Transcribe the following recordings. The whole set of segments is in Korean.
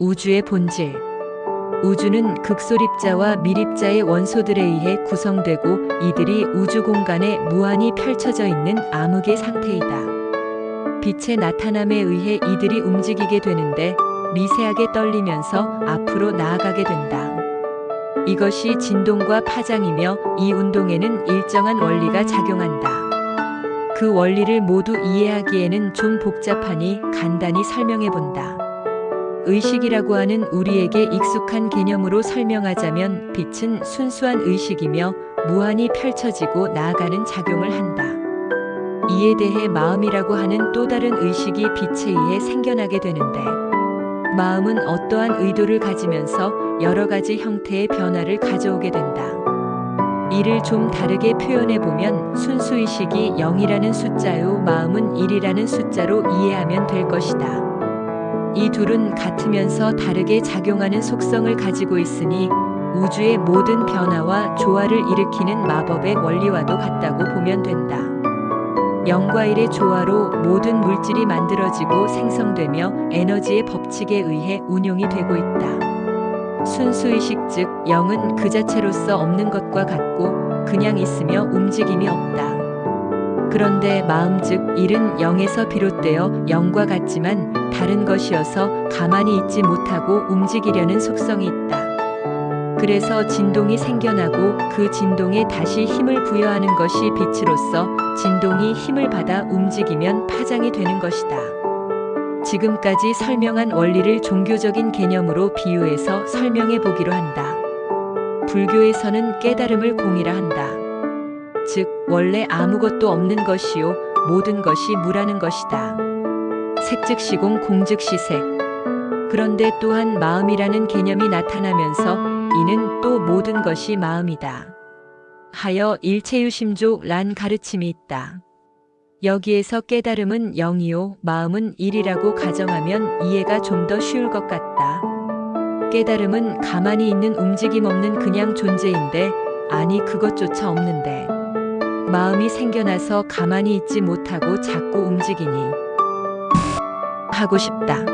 우주의 본질. 우주는 극소립자와 미립자의 원소들에 의해 구성되고 이들이 우주 공간에 무한히 펼쳐져 있는 암흑의 상태이다. 빛의 나타남에 의해 이들이 움직이게 되는데 미세하게 떨리면서 앞으로 나아가게 된다. 이것이 진동과 파장이며 이 운동에는 일정한 원리가 작용한다. 그 원리를 모두 이해하기에는 좀 복잡하니 간단히 설명해 본다. 의식이라고 하는 우리에게 익숙한 개념으로 설명하자면 빛은 순수한 의식이며 무한히 펼쳐지고 나아가는 작용을 한다. 이에 대해 마음이라고 하는 또 다른 의식이 빛에 의해 생겨나게 되는데, 마음은 어떠한 의도를 가지면서 여러 가지 형태의 변화를 가져오게 된다. 이를 좀 다르게 표현해 보면 순수의식이 0이라는 숫자요, 마음은 1이라는 숫자로 이해하면 될 것이다. 이 둘은 같으면서 다르게 작용하는 속성을 가지고 있으니 우주의 모든 변화와 조화를 일으키는 마법의 원리와도 같다고 보면 된다. 0과 1의 조화로 모든 물질이 만들어지고 생성되며 에너지의 법칙에 의해 운용이 되고 있다. 순수의식 즉 0은 그 자체로서 없는 것과 같고 그냥 있으며 움직임이 없다. 그런데 마음 즉 1은 0에서 비롯되어 0과 같지만 다른 것이어서 가만히 있지 못하고 움직이려는 속성이 있다. 그래서 진동이 생겨나고 그 진동에 다시 힘을 부여하는 것이 빛으로서 진동이 힘을 받아 움직이면 파장이 되는 것이다. 지금까지 설명한 원리를 종교적인 개념으로 비유해서 설명해 보기로 한다. 불교에서는 깨달음을 공이라 한다. 즉, 원래 아무것도 없는 것이요, 모든 것이 무라는 것이다. 색즉 시공 공즉 시색. 그런데 또한 마음이라는 개념이 나타나면서 이는 또 모든 것이 마음이다. 하여 일체유심조 란 가르침이 있다. 여기에서 깨달음은 0이요, 마음은 1이라고 가정하면 이해가 좀 더 쉬울 것 같다. 깨달음은 가만히 있는 움직임 없는 그냥 존재인데, 아니 그것조차 없는데. 마음이 생겨나서 가만히 있지 못하고 자꾸 움직이니. 하고 싶다.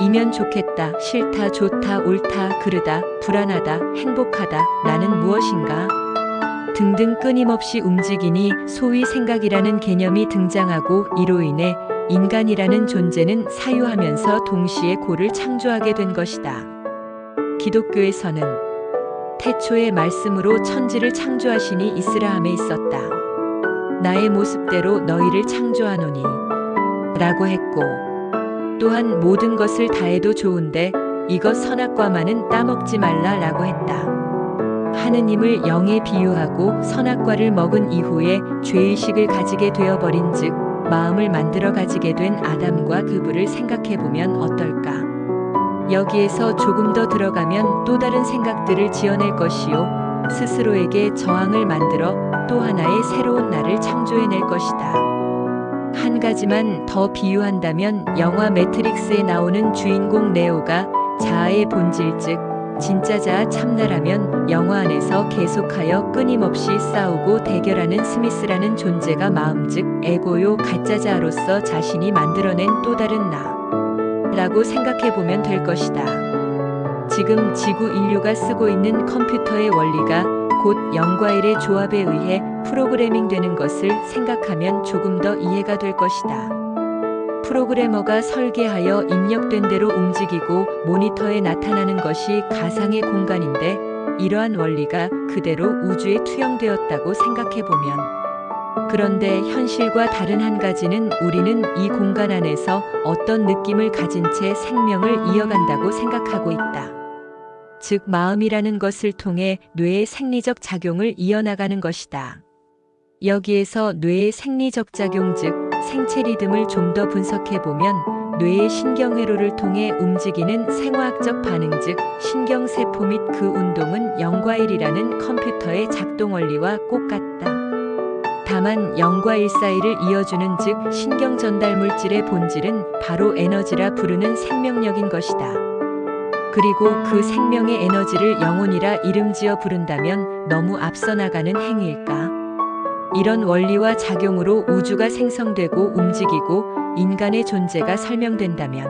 이면 좋겠다, 싫다, 좋다, 옳다, 그르다, 불안하다, 행복하다, 나는 무엇인가? 등등 끊임없이 움직이니 소위 생각이라는 개념이 등장하고 이로 인해 인간이라는 존재는 사유하면서 동시에 고를 창조하게 된 것이다. 기독교에서는 태초의 말씀으로 천지를 창조하시니 이스라함에 있었다. 나의 모습대로 너희를 창조하노니 라고 했고 또한 모든 것을 다해도 좋은데 이것 선악과만은 따먹지 말라 라고 했다. 하느님을 영에 비유하고 선악과를 먹은 이후에 죄의식을 가지게 되어버린 즉 마음을 만들어 가지게 된 아담과 그브를 생각해 보면 어떨까? 여기에서 조금 더 들어가면 또 다른 생각들을 지어낼 것이요. 스스로에게 저항을 만들어 또 하나의 새로운 나를 창조해낼 것이다. 한 가지만 더 비유한다면 영화 매트릭스에 나오는 주인공 네오가 자아의 본질 즉 진짜 자아 참나라면 영화 안에서 계속하여 끊임없이 싸우고 대결하는 스미스라는 존재가 마음 즉 에고요 가짜 자아로서 자신이 만들어낸 또 다른 나 라고 생각해 보면 될 것이다. 지금 지구 인류가 쓰고 있는 컴퓨터의 원리가 곧 0과 1의 조합에 의해 프로그래밍 되는 것을 생각하면 조금 더 이해가 될 것이다. 프로그래머가 설계하여 입력된 대로 움직이고 모니터에 나타나는 것이 가상의 공간인데 이러한 원리가 그대로 우주에 투영되었다고 생각해 보면 그런데 현실과 다른 한 가지는 우리는 이 공간 안에서 어떤 느낌을 가진 채 생명을 이어간다고 생각하고 있다. 즉, 마음이라는 것을 통해 뇌의 생리적 작용을 이어나가는 것이다. 여기에서 뇌의 생리적 작용 즉 생체 리듬을 좀 더 분석해 보면 뇌의 신경회로를 통해 움직이는 생화학적 반응 즉 신경세포 및 그 운동은 0과 1이라는 컴퓨터의 작동 원리와 꼭 같다. 다만 0과 1 사이를 이어주는 즉 신경 전달 물질의 본질은 바로 에너지라 부르는 생명력인 것이다. 그리고 그 생명의 에너지를 영혼이라 이름 지어 부른다면 너무 앞서 나가는 행위일까? 이런 원리와 작용으로 우주가 생성되고 움직이고 인간의 존재가 설명된다면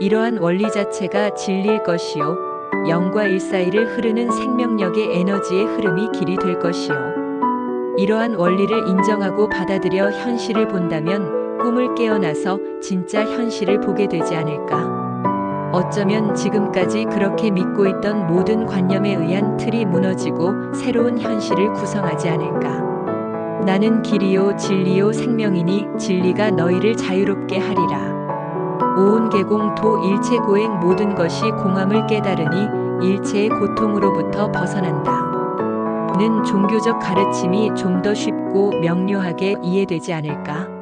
이러한 원리 자체가 진리일 것이요. 영과 일 사이를 흐르는 생명력의 에너지의 흐름이 길이 될 것이요. 이러한 원리를 인정하고 받아들여 현실을 본다면 꿈을 깨어나서 진짜 현실을 보게 되지 않을까. 어쩌면 지금까지 그렇게 믿고 있던 모든 관념에 의한 틀이 무너지고 새로운 현실을 구성하지 않을까. 나는 길이요 진리요 생명이니 진리가 너희를 자유롭게 하리라. 오온 개공 도 일체 고행 모든 것이 공함을 깨달으니 일체의 고통으로부터 벗어난다. 는 종교적 가르침이 좀 더 쉽고 명료하게 이해되지 않을까?